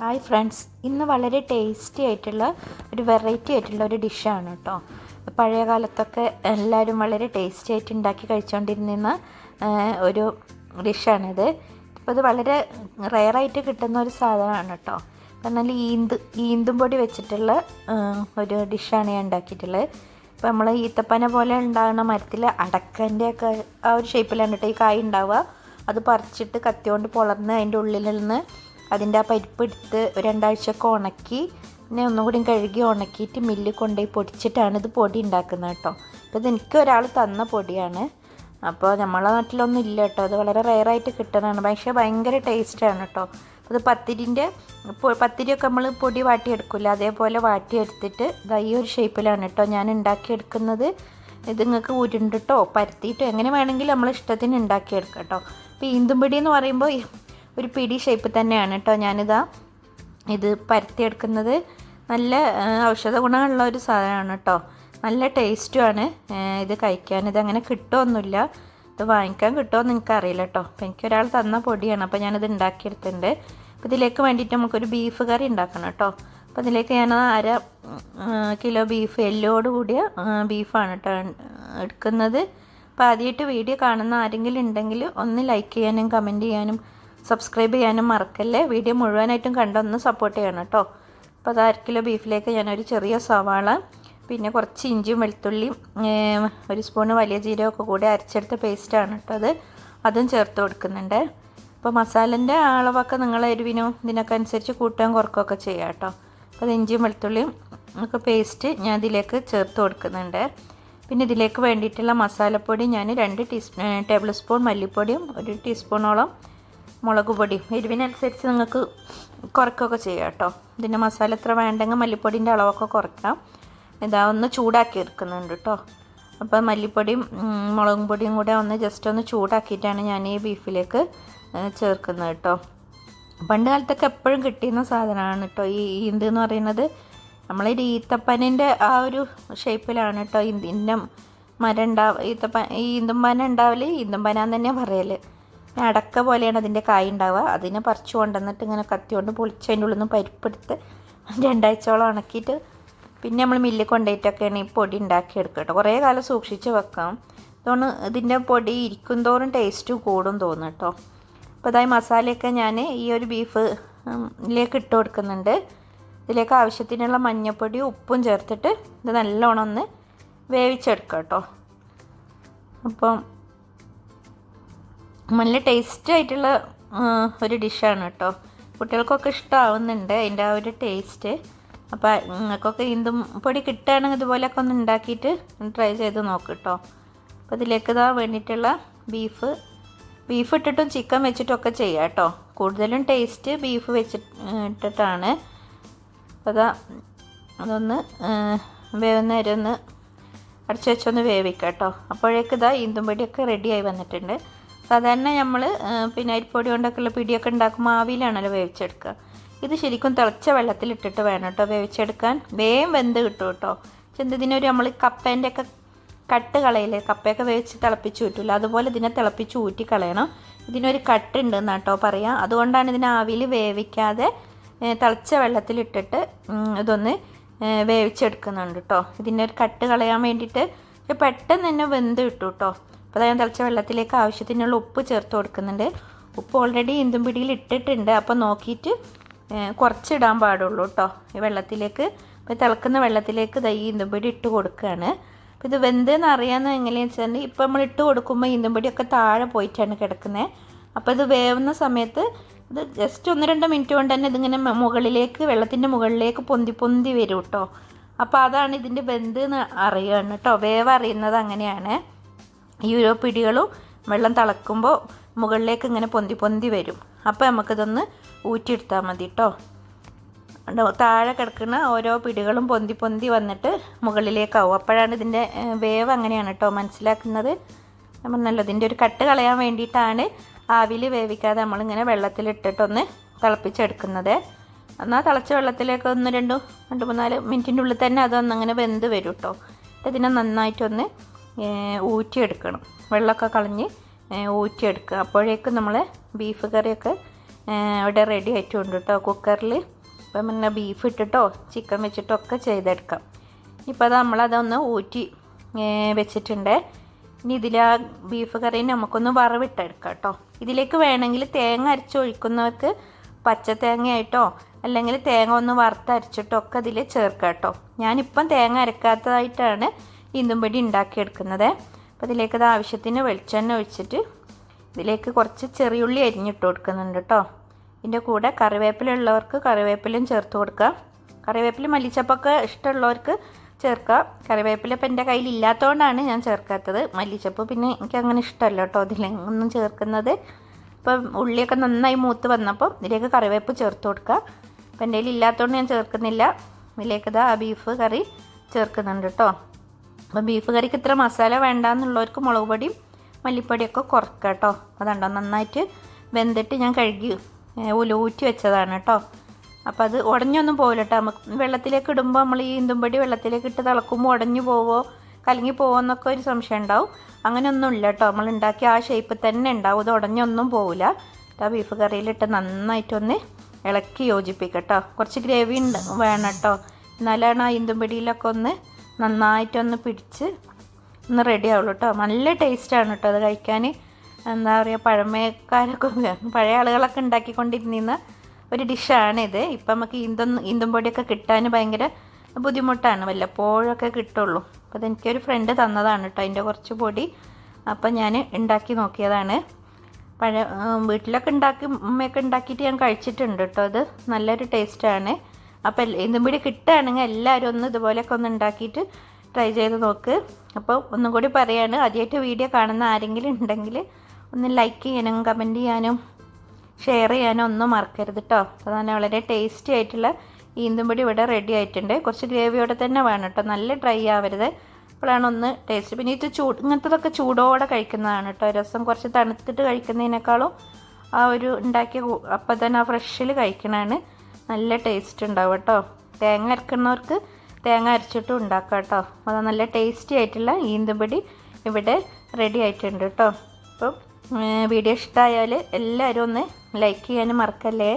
Hi friends ഇന്ന് വളരെ tasty ആയിട്ടുള്ള ഒരു വെറൈറ്റി ആയിട്ടുള്ള ഒരു ഡിഷാണ് കേട്ടോ പഴയ കാലത്തൊക്കെ എല്ലാവരും വളരെ ടേസ്റ്റി ആയിട്ട് ഉണ്ടാക്കി കഴിച്ചുകൊണ്ടിരുന്ന ഒരു ഡിഷാണിത് ഇപ്പോൾ ഇത് വളരെ റെയറായിട്ട് കിട്ടുന്ന ഒരു സാധനമാണ് കേട്ടോ കാരണം ഈന്ത് ഈന്തും പൊടി വെച്ചിട്ടുള്ള ഒരു ഡിഷാണ് ഞാൻ ഉണ്ടാക്കിയിട്ടുള്ളത് ഇപ്പോൾ നമ്മൾ ഈത്തപ്പന പോലെ ഉണ്ടാകുന്ന മരത്തിൽ അടക്കന്റെ ഒക്കെ ആ ഒരു ഷേപ്പിലാണ് കേട്ടോ ഈ കായ ഉണ്ടാവുക അത് പറിച്ചിട്ട് കത്തി കൊണ്ട് പൊളർന്ന് അതിന്റെ ഉള്ളിൽ നിന്ന് അതിന്റെ ആ പരിപ്പ് എടുത്ത് രണ്ടാഴ്ചയൊക്കെ ഉണക്കി പിന്നെ ഒന്നും കൂടി കഴുകി ഉണക്കിയിട്ട് മില്ലിൽ കൊണ്ടുപോയി പൊടിച്ചിട്ടാണ് ഇത് പൊടി ഉണ്ടാക്കുന്നത് കേട്ടോ. അപ്പോൾ ഇത് എനിക്ക് ഒരാൾ തന്ന പൊടിയാണ്. അപ്പോൾ നമ്മളെ നാട്ടിലൊന്നും ഇല്ല കേട്ടോ. അത് വളരെ റെയറായിട്ട് കിട്ടുന്നതാണ്. പക്ഷേ ഭയങ്കര ടേസ്റ്റാണ് കേട്ടോ. അത് പത്തിരിന്റെ പത്തിരിയൊക്കെ നമ്മൾ പൊടി വാട്ടിയെടുക്കില്ല അതേപോലെ വാട്ടിയെടുത്തിട്ട് ഇതാ ഈ ഒരു ഷേപ്പിലാണ് കേട്ടോ ഞാൻ ഉണ്ടാക്കിയെടുക്കുന്നത്. ഇത് നിങ്ങൾക്ക് ഉരുണ്ടിട്ടോ പരത്തിയിട്ടോ എങ്ങനെ വേണമെങ്കിലും നമ്മൾ ഇഷ്ടത്തിന് ഉണ്ടാക്കിയെടുക്കാം കേട്ടോ. അപ്പോൾ ഈന്തുംപിടി എന്ന് പറയുമ്പോൾ ഒരു പിടി ഷേപ്പ് തന്നെയാണ് കേട്ടോ ഞാനിതാ ഇത് പരത്തിയെടുക്കുന്നത്. നല്ല ഔഷധ ഗുണമുള്ള ഒരു സാധനമാണ് കേട്ടോ നല്ല ടേസ്റ്റുമാണ് ഇത് കഴിക്കാൻ ഇതങ്ങനെ കിട്ടുമൊന്നുമില്ല ഇത് വാങ്ങിക്കാൻ കിട്ടുമോയെന്ന് എനിക്കറിയില്ല കേട്ടോ അപ്പോൾ എനിക്കൊരാൾ തന്ന പൊടിയാണ്. അപ്പോൾ ഞാനിത് ഉണ്ടാക്കിയെടുത്തിട്ടുണ്ട്. അപ്പോൾ ഇതിലേക്ക് വേണ്ടിയിട്ട് നമുക്കൊരു ബീഫ് കറി ഉണ്ടാക്കണം കേട്ടോ അപ്പോൾ ഇതിലേക്ക് ഞാൻ അര കിലോ ബീഫ് എല്ലോട് കൂടിയ ബീഫാണ് കേട്ടോ എടുക്കുന്നത്. അപ്പോൾ ആദ്യമായിട്ട് വീഡിയോ കാണുന്ന ആരെങ്കിലും ഉണ്ടെങ്കിൽ ഒന്ന് ലൈക്ക് ചെയ്യാനും കമന്റ് ചെയ്യാനും സബ്സ്ക്രൈബ് ചെയ്യാനും മറക്കല്ലേ? വീഡിയോ മുഴുവനായിട്ടും കണ്ടൊന്ന് സപ്പോർട്ട് ചെയ്യണം കേട്ടോ അപ്പോൾ അത് അര കിലോ ബീഫിലേക്ക് ഞാനൊരു ചെറിയ സവാള പിന്നെ കുറച്ച് ഇഞ്ചിയും വെളുത്തുള്ളിയും ഒരു സ്പൂണ് വലിയ ജീരകമൊക്കെ കൂടി അരച്ചെടുത്ത പേസ്റ്റാണ് കേട്ടോ അത്. അതും ചേർത്ത് കൊടുക്കുന്നുണ്ട്. അപ്പോൾ മസാലന്റെ അളവൊക്കെ നിങ്ങൾ എരിവിനും ഇതിനൊക്കെ അനുസരിച്ച് കൂട്ടുകയും കുറക്കുകയൊക്കെ ചെയ്യാം കേട്ടോ അപ്പോൾ അത് ഇഞ്ചിയും വെളുത്തുള്ളിയും ഒക്കെ പേസ്റ്റ് ഞാൻ ഇതിലേക്ക് ചേർത്ത് കൊടുക്കുന്നുണ്ട്. പിന്നെ ഇതിലേക്ക് വേണ്ടിയിട്ടുള്ള മസാലപ്പൊടി ഞാൻ രണ്ട് ടീസ്പൂ ടേബിൾ സ്പൂൺ മല്ലിപ്പൊടിയും ഒരു ടീസ്പൂണോളം മുളക് പൊടിയും എരിവിനനുസരിച്ച് നിങ്ങൾക്ക് കുറയ്ക്കുകയൊക്കെ ചെയ്യാം കേട്ടോ. ഇതിന്റെ മസാല എത്ര വേണ്ടെങ്കിൽ മല്ലിപ്പൊടിന്റെ അളവൊക്കെ കുറയ്ക്കാം. ഇതാ ഒന്ന് ചൂടാക്കി എടുക്കുന്നുണ്ട് കേട്ടോ. അപ്പോൾ മല്ലിപ്പൊടിയും മുളകും പൊടിയും കൂടെ ഒന്ന് ജസ്റ്റ് ഒന്ന് ചൂടാക്കിയിട്ടാണ് ഞാൻ ഈ ബീഫിലേക്ക് ചേർക്കുന്നത് കേട്ടോ. പണ്ട് കാലത്തൊക്കെ എപ്പോഴും കിട്ടിയിരുന്ന സാധനമാണ് കേട്ടോ ഈ ഈന്ത് എന്ന് പറയുന്നത്. നമ്മളെ ഈ ഈത്തപ്പനന്റെ ആ ഒരു ഷേപ്പിലാണ് കേട്ടോ ഇതിന്റെ മരം ഉണ്ടാവുക ഈത്തപ്പ ഈ ഈന്തുമ്പന ഉണ്ടാവൽ ഈന്തുമ്പന എന്ന് തന്നെ പറയൽ. അടക്ക പോലെയാണ് അതിന്റെ കായ് ഉണ്ടാവുക. അതിനെ പറിച്ചു കൊണ്ടുവന്നിട്ട് ഇങ്ങനെ കത്തി കൊണ്ട് പൊളിച്ച് അതിന്റെ ഉള്ളിൽ നിന്ന് പരിപ്പെടുത്ത് രണ്ടാഴ്ചയോളം ഉണക്കിയിട്ട് പിന്നെ നമ്മൾ മില്ലിൽ കൊണ്ടുപോയിട്ടൊക്കെയാണ് ഈ പൊടി ഉണ്ടാക്കിയെടുക്കുക കേട്ടോ. കുറേ കാലം സൂക്ഷിച്ച് വെക്കാം. അതുകൊണ്ട് ഇതിന്റെ പൊടി ഇരിക്കും തോറും ടേസ്റ്റ് കൂടും തോന്നും കേട്ടോ. അപ്പോൾ അതായത് മസാലയൊക്കെ ഞാൻ ഈ ഒരു ബീഫ് ഇതിലേക്ക് ഇട്ട് കൊടുക്കുന്നുണ്ട്. ഇതിലേക്ക് ആവശ്യത്തിനുള്ള മഞ്ഞൾപ്പൊടിയും ഉപ്പും ചേർത്തിട്ട് ഇത് നല്ലോണം ഒന്ന് വേവിച്ചെടുക്കാം കേട്ടോ. അപ്പം നല്ല ടേസ്റ്റ് ആയിട്ടുള്ള ഒരു ഡിഷാണ് കേട്ടോ കുട്ടികൾക്കൊക്കെ ഇഷ്ടമാവുന്നുണ്ട് അതിന്റെ ആ ഒരു ടേസ്റ്റ് അപ്പോൾ നിങ്ങൾക്കൊക്കെ ഇന്തും പൊടി കിട്ടുകയാണെങ്കിൽ ഇതുപോലെയൊക്കെ ഒന്ന് ഉണ്ടാക്കിയിട്ട് ട്രൈ ചെയ്ത് നോക്ക് കേട്ടോ അപ്പോൾ ഇതിലേക്ക് ഇതാ വേണ്ടിയിട്ടുള്ള ബീഫ് ബീഫ് ഇട്ടിട്ടും ചിക്കൻ വെച്ചിട്ടൊക്കെ ചെയ്യാം കേട്ടോ കൂടുതലും ടേസ്റ്റ് ബീഫ് വെച്ച് ഇട്ടിട്ടാണ് അപ്പോൾ അതാ അതൊന്ന് വേവുന്ന ഒന്ന് അടച്ചു വെച്ചൊന്ന് വേവിക്കാം കേട്ടോ അപ്പോഴേക്ക് ഇതാ പൊടിയൊക്കെ റെഡിയായി വന്നിട്ടുണ്ട്. സാധാരണ നമ്മൾ പിന്നെ അരിപ്പൊടി കൊണ്ടൊക്കെയുള്ള പിടിയൊക്കെ ഉണ്ടാക്കുമ്പോൾ ആവിയിലാണല്ലോ വേവിച്ചെടുക്കുക. ഇത് ശരിക്കും തിളച്ച വെള്ളത്തിലിട്ടിട്ട് വേണം കേട്ടോ വേവിച്ചെടുക്കാൻ. വേഗം വെന്ത് കിട്ടും കേട്ടോ. ചെന്തതിനൊരു നമ്മൾ കപ്പേന്റെ ഒക്കെ കട്ട് കളയില്ലേ കപ്പയൊക്കെ വേവിച്ച് തിളപ്പിച്ച് ഊറ്റില്ല അതുപോലെ ഇതിനെ തിളപ്പിച്ച് ഊറ്റി കളയണം. ഇതിനൊരു കട്ടുണ്ട് എന്നാട്ടോ പറയാം. അതുകൊണ്ടാണ് ഇതിനെ ആവിയിൽ വേവിക്കാതെ തിളച്ച വെള്ളത്തിലിട്ടിട്ട് ഇതൊന്ന് വേവിച്ചെടുക്കുന്നുണ്ട് കേട്ടോ. ഇതിന്റെ ഒരു കട്ട് കളയാൻ വേണ്ടിയിട്ട് പെട്ടെന്ന് തന്നെ വെന്ത് കിട്ടും കേട്ടോ. അപ്പോൾ ഞാൻ തിളച്ച വെള്ളത്തിലേക്ക് ആവശ്യത്തിനുള്ള ഉപ്പ് ചേർത്ത് കൊടുക്കുന്നുണ്ട്. ഉപ്പ് ഓൾറെഡി ഇന്തും പിടിയിൽ ഇട്ടിട്ടുണ്ട്. അപ്പോൾ നോക്കിയിട്ട് കുറച്ചിടാൻ പാടുള്ളൂ കേട്ടോ ഈ വെള്ളത്തിലേക്ക് ഇപ്പോൾ തിളക്കുന്ന വെള്ളത്തിലേക്ക് ദൈ ഇന്തുംപൊടി ഇട്ട് കൊടുക്കുകയാണ് അപ്പോൾ ഇത് വെന്തെന്ന് അറിയാമെന്ന് എങ്ങനെയാണെന്ന് വെച്ചാൽ ഇപ്പോൾ നമ്മൾ ഇട്ട് കൊടുക്കുമ്പോൾ ഇന്തുംപൊടിയൊക്കെ താഴെ പോയിട്ടാണ് കിടക്കുന്നത് അപ്പോൾ ഇത് വേവുന്ന സമയത്ത് ഇത് ജസ്റ്റ് ഒന്ന് രണ്ട് മിനിറ്റ് കൊണ്ട് തന്നെ ഇതിങ്ങനെ മുകളിലേക്ക് വെള്ളത്തിന്റെ മുകളിലേക്ക് പൊന്തി പൊന്തി വരും കേട്ടോ അപ്പോൾ അതാണ് ഇതിന്റെ വെന്ത് എന്ന് അറിയുകയാണ് കേട്ടോ വേവ് അറിയുന്നത് അങ്ങനെയാണ്. ഈ ഓരോ പിടികളും വെള്ളം തിളക്കുമ്പോൾ മുകളിലേക്ക് ഇങ്ങനെ പൊന്തി പൊന്തി വരും. അപ്പോൾ നമുക്കിതൊന്ന് ഊറ്റിയെടുത്താൽ മതി കേട്ടോ? താഴെ കിടക്കുന്ന ഓരോ പിടികളും പൊന്തി പൊന്തി വന്നിട്ട് മുകളിലേക്കാവും. അപ്പോഴാണ് ഇതിന്റെ വേവ് അങ്ങനെയാണ് കേട്ടോ മനസ്സിലാക്കുന്നത്. നമ്മൾ പറഞ്ഞല്ലോ ഇതിന്റെ ഒരു കട്ട് കളയാൻ വേണ്ടിയിട്ടാണ് ആവിയിൽ വേവിക്കാതെ നമ്മളിങ്ങനെ വെള്ളത്തിലിട്ടിട്ടൊന്ന് തിളപ്പിച്ചെടുക്കുന്നത്. എന്നാൽ തിളച്ച വെള്ളത്തിലേക്ക് ഒന്ന് രണ്ട് രണ്ട് മൂന്നാൽ മിനിറ്റിന്റെ ഉള്ളിൽ തന്നെ അതൊന്നങ്ങനെ വെന്ത് വരും കേട്ടോ ഇതിനെ നന്നായിട്ടൊന്ന് ഊറ്റിയെടുക്കണം. വെള്ളമൊക്കെ കളഞ്ഞ് ഊറ്റിയെടുക്കുക. അപ്പോഴേക്കും നമ്മൾ ബീഫ് കറിയൊക്കെ ഇവിടെ റെഡി ആയിട്ടുണ്ട് കേട്ടോ കുക്കറിൽ ഇപ്പം പിന്നെ ബീഫ് ഇട്ടിട്ടോ ചിക്കൻ വെച്ചിട്ടോ ഒക്കെ ചെയ്തെടുക്കാം. ഇപ്പോൾ അത് നമ്മളതൊന്ന് ഊറ്റി വെച്ചിട്ടുണ്ട്. ഇനി ഇതിൽ ആ ബീഫ് കറി നമുക്കൊന്ന് വറവിട്ടെടുക്കാം കേട്ടോ ഇതിലേക്ക് വേണമെങ്കിൽ തേങ്ങ അരച്ചൊഴിക്കുന്നവർക്ക് പച്ച തേങ്ങയായിട്ടോ അല്ലെങ്കിൽ തേങ്ങ ഒന്ന് വറുത്തരച്ചിട്ടോ ഒക്കെ ഇതിൽ ചേർക്കാം കേട്ടോ ഞാനിപ്പം തേങ്ങ അരക്കാത്തതായിട്ടാണ് ഇന്തുംപൊടി ഉണ്ടാക്കിയെടുക്കുന്നത്. അപ്പോൾ ഇതിലേക്ക് ഇത് ആവശ്യത്തിന് വെളിച്ചെണ്ണ ഒഴിച്ചിട്ട് ഇതിലേക്ക് കുറച്ച് ചെറിയുള്ളി അരിഞ്ഞിട്ട് കൊടുക്കുന്നുണ്ട് കേട്ടോ ഇതിന്റെ കൂടെ കറിവേപ്പില ഉള്ളവർക്ക് കറിവേപ്പിലയും ചേർത്ത് കൊടുക്കുക. കറിവേപ്പില മല്ലിച്ചപ്പൊക്കെ ഇഷ്ടമുള്ളവർക്ക് ചേർക്കാം കറിവേപ്പില ഇപ്പം എന്റെ കയ്യിൽ ഇല്ലാത്തതുകൊണ്ടാണ് ഞാൻ ചേർക്കാത്തത്. മല്ലിച്ചപ്പ് പിന്നെ എനിക്ക് അങ്ങനെ ഇഷ്ടമല്ല കേട്ടോ അതിലൊന്നും ചേർക്കുന്നത്. ഇപ്പം ഉള്ളിയൊക്കെ നന്നായി മൂത്ത് വന്നപ്പോൾ ഇതിലേക്ക് കറിവേപ്പ് ചേർത്ത് കൊടുക്കുക. അപ്പം എന്റെ കയ്യിൽ ഇല്ലാത്തതുകൊണ്ട് ഞാൻ ചേർക്കുന്നില്ല. ഇതിലേക്ക് ഇതാ ബീഫ് കറി ചേർക്കുന്നുണ്ട് കേട്ടോ അപ്പം ബീഫ് കറിക്ക് ഇത്ര മസാല വേണ്ടാന്നുള്ളവർക്ക് മുളക് പൊടിയും മല്ലിപ്പൊടിയൊക്കെ കുറക്കുക കേട്ടോ അതുണ്ടോ നന്നായിട്ട് വെന്തിട്ട് ഞാൻ കഴുകി ഉലൂറ്റി വെച്ചതാണ് കേട്ടോ അപ്പോൾ അത് ഉടഞ്ഞൊന്നും പോകില്ല കേട്ടോ നമുക്ക് വെള്ളത്തിലേക്ക് ഇടുമ്പോൾ നമ്മൾ ഈ ഇന്തുംപൊടി വെള്ളത്തിലേക്ക് ഇട്ട് തിളക്കുമ്പോൾ ഉടഞ്ഞു പോവോ കലങ്ങി പോവോ എന്നൊക്കെ ഒരു സംശയം ഉണ്ടാവും. അങ്ങനെയൊന്നും ഇല്ല കേട്ടോ നമ്മൾ ഉണ്ടാക്കിയ ആ ഷേപ്പ് തന്നെ ഉണ്ടാവും ഇത് ഉടഞ്ഞൊന്നും പോവില്ല. ആ ബീഫ് കറിയിലിട്ട് നന്നായിട്ടൊന്ന് ഇളക്കി യോജിപ്പിക്കട്ടോ കുറച്ച് ഗ്രേവി ഉണ്ട് വേണം കേട്ടോ എന്നാലാണ് ആ ഇന്തുംപൊടിയിലൊക്കെ ഒന്ന് നന്നായിട്ടൊന്ന് പിടിച്ച് ഒന്ന് റെഡി ആവുള്ളൂ കേട്ടോ നല്ല ടേസ്റ്റാണ് കേട്ടോ അത് കഴിക്കാൻ. എന്താ പറയുക പഴമക്കാരൊക്കെ പഴയ ആളുകളൊക്കെ ഉണ്ടാക്കിക്കൊണ്ടിരുന്ന ഒരു ഡിഷാണിത് ഇപ്പം നമുക്ക് ഈന്തം ഈന്തം പൊടിയൊക്കെ കിട്ടാൻ ഭയങ്കര ബുദ്ധിമുട്ടാണ്. വല്ലപ്പോഴൊക്കെ കിട്ടുള്ളൂ. അപ്പോൾ അതെനിക്കൊരു ഫ്രണ്ട് തന്നതാണ് കേട്ടോ അതിന്റെ കുറച്ച് പൊടി. അപ്പം ഞാൻ ഉണ്ടാക്കി നോക്കിയതാണ്. പഴ വീട്ടിലൊക്കെ ഉണ്ടാക്കി ഉമ്മയൊക്കെ ഉണ്ടാക്കിയിട്ട് ഞാൻ കഴിച്ചിട്ടുണ്ട് കേട്ടോ അത് നല്ലൊരു ടേസ്റ്റാണ് അപ്പോൾ എന്തും കൂടി കിട്ടുകയാണെങ്കിൽ എല്ലാവരും ഒന്ന് ഇതുപോലെയൊക്കെ ഒന്ന് ഉണ്ടാക്കിയിട്ട് ട്രൈ ചെയ്ത് നോക്ക്. അപ്പോൾ ഒന്നും കൂടി പറയാണ് ആദ്യമായിട്ട് വീഡിയോ കാണുന്ന ആരെങ്കിലും ഉണ്ടെങ്കിൽ ഒന്ന് ലൈക്ക് ചെയ്യാനും കമന്റ് ചെയ്യാനും ഷെയർ ചെയ്യാനും ഒന്നും മറക്കരുത് കേട്ടോ അപ്പോൾ തന്നെ വളരെ ടേസ്റ്റി ആയിട്ടുള്ള ഈന്തുംപൊടി ഇവിടെ റെഡി ആയിട്ടുണ്ട്. കുറച്ച് ഗ്രേവിയോടെ തന്നെ വേണം കേട്ടോ നല്ല ഡ്രൈ ആവരുത്. അപ്പോഴാണ് ഒന്ന് ടേസ്റ്റ് പിന്നെ ഇത് ചൂട് ഇങ്ങനത്തതൊക്കെ ചൂടോടെ കഴിക്കുന്നതാണ് കേട്ടോ രസം കുറച്ച് തണുത്തിട്ട് കഴിക്കുന്നതിനേക്കാളും ആ ഒരു ഉണ്ടാക്കിയ അപ്പം തന്നെ ആ ഫ്രഷിൽ കഴിക്കണതാണ്. നല്ല ടേസ്റ്റ് ഉണ്ടാവും കേട്ടോ. തേങ്ങ അരക്കുന്നവർക്ക് തേങ്ങ അരച്ചിട്ടും ഉണ്ടാക്കാം കേട്ടോ. അത് നല്ല ടേസ്റ്റി ആയിട്ടുള്ള ഈന്തുംപൊടി ഇവിടെ റെഡി ആയിട്ടുണ്ട് കേട്ടോ. അപ്പം വീഡിയോ ഇഷ്ടമായാൽ എല്ലാവരും ഒന്ന് ലൈക്ക് ചെയ്യാനും മറക്കല്ലേ?